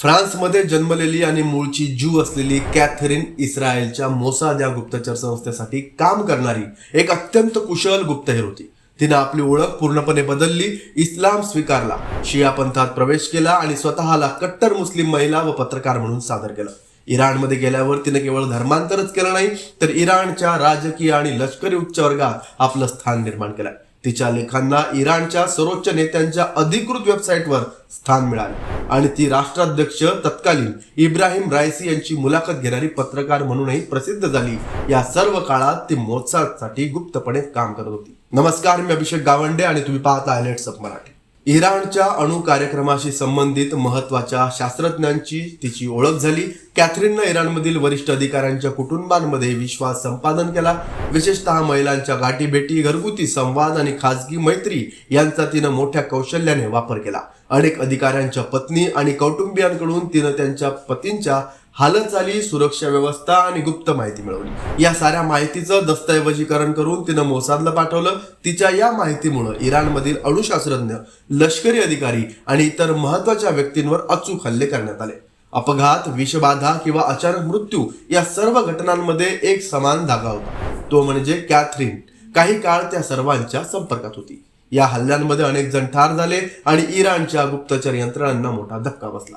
फ्रान्समध्ये जन्मलेली आणि मूळची ज्यू असलेली कॅथरीन इस्रायलच्या मोसाद या गुप्तचर संस्थेसाठी काम करणारी एक अत्यंत कुशल गुप्तहेर होती. तिनं आपली ओळख पूर्णपणे बदलली इस्लाम स्वीकारला शिया पंथात प्रवेश केला आणि स्वतःला कट्टर मुस्लिम महिला व पत्रकार म्हणून सादर केलं. इराणमध्ये गेल्यावर तिनं केवळ धर्मांतरच केलं नाही तर इराणच्या राजकीय आणि लष्करी उच्च वर्गात आपलं स्थान निर्माण केलं. तिच्या लेखांना इराणच्या सर्वोच्च नेत्यांच्या अधिकृत वेबसाईटवर स्थान मिळाले. आणि ती राष्ट्राध्यक्ष तत्कालीन इब्राहिम रायसी यांची मुलाखत घेणारी पत्रकार म्हणूनही प्रसिद्ध झाली. या सर्व काळात ती मोत्सादसाठी गुप्तपणे काम करत होती. नमस्कार मी अभिषेक गावंडे आणि तुम्ही पाहता हायलाइट्स ऑफ मराठी. इराणच्या अणु कार्यक्रमाशी संबंधित महत्त्वाच्या शास्त्रज्ञांची तिची ओळख झाली. कॅथरीननं इराणमधील वरिष्ठ अधिकाऱ्यांच्या कुटुंबांमध्ये विश्वास संपादन केला. विशेषतः महिलांच्या गाठीभेटी घरगुती संवाद आणि खाजगी मैत्री यांचा तिनं मोठ्या कौशल्याने वापर केला. अनेक अधिकाऱ्यांच्या पत्नी आणि कौटुंबियांकडून तिनं त्यांच्या पतींच्या हालचाली सुरक्षा व्यवस्था आणि गुप्त माहिती मिळवली. या साऱ्या माहितीचं दस्तऐवजीकरण करून तिनं मोसादला पाठवलं. तिच्या या माहितीमुळे इराणमधील अणुशास्त्रज्ञ लष्करी अधिकारी आणि इतर महत्त्वाच्या व्यक्तींवर अचूक हल्ले करण्यात आले. अपघात विषबाधा किंवा अचानक मृत्यू या सर्व घटनांमध्ये एक समान धागा होता. तो म्हणजे कॅथरीन. काही काळ त्या सर्वांच्या संपर्कात होती. या हल्ल्यांमध्ये अनेक जण ठार झाले आणि इराणच्या गुप्तचर यंत्रणांना मोठा धक्का बसला.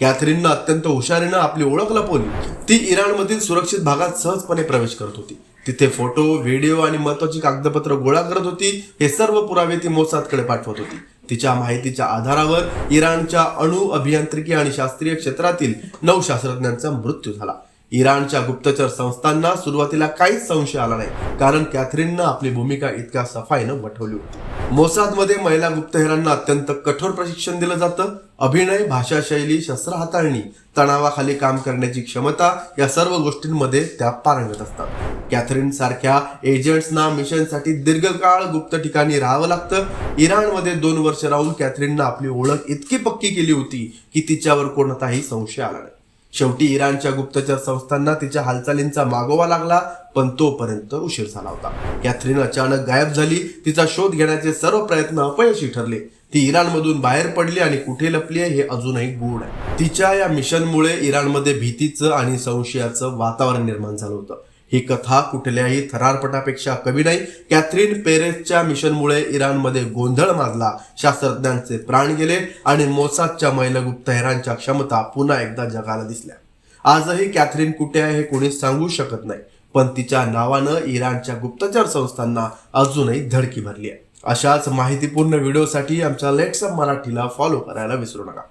कॅथरीननं अत्यंत हुशारीनं आपली ओळख लपवली. ती इराणमधील सुरक्षित भागात सहजपणे प्रवेश करत होती. तिथे फोटो व्हिडिओ आणि महत्वाची कागदपत्र गोळा करत होती हे सर्व पुरावे ती मोसादकडे पाठवत होती. तिच्या माहितीच्या आधारावर इराणच्या अणु अभियांत्रिकी आणि शास्त्रीय क्षेत्रातील नऊ शास्त्रज्ञांचा मृत्यू झाला. इराणच्या गुप्तचर संस्थांना सुरुवातीला काहीच संशय आला नाही कारण कॅथरीननं आपली भूमिका इतक्या सफाईनं वठवली होती. मोसादमध्ये महिला गुप्तहेरांना अत्यंत कठोर प्रशिक्षण दिलं जातं. अभिनय भाषाशैली शस्त्र हाताळणी तणावाखाली काम करण्याची क्षमता या सर्व गोष्टींमध्ये त्या पारंगत असतात. कॅथरीन सारख्या एजंट्सना मिशनसाठी दीर्घकाळ गुप्त ठिकाणी राहावं लागतं. इराणमध्ये दोन वर्ष राहून कॅथरीननं आपली ओळख इतकी पक्की केली होती की तिच्यावर कोणताही संशय आला नाही. शेवटी इराणच्या गुप्तचर संस्थांना तिच्या हालचालींचा मागोवा लागला पण तोपर्यंत उशीर झाला होता. कॅथरीन अचानक गायब झाली तिचा शोध घेण्याचे सर्व प्रयत्न अपयशी ठरले. ती इराणमधून बाहेर पडली आणि कुठे लपली आहे हे अजूनही गूढ आहे. तिच्या या मिशनमुळे इराणमध्ये भीतीचं आणि संशयाचं वातावरण निर्माण झालं होतं. ही कथा कुठल्याही थरारपटापेक्षा कमी नाही. कॅथरीन पेरेसच्या मिशनमुळे इराणमध्ये गोंधळ माजला. शास्त्रज्ञांचे प्राण गेले आणि मोसादच्या मैलगुप्त गुप्तहेरांच्या क्षमता पुन्हा एकदा जगाला दिसल्या. आजही कॅथरीन कुठे आहे हे कोणी सांगू शकत नाही पण तिच्या नावानं इराणच्या गुप्तचर संस्थांना अजूनही धडकी भरली आहे. अशाच माहितीपूर्ण व्हिडिओसाठी आमच्या लेट्स मराठीला फॉलो करायला विसरू नका.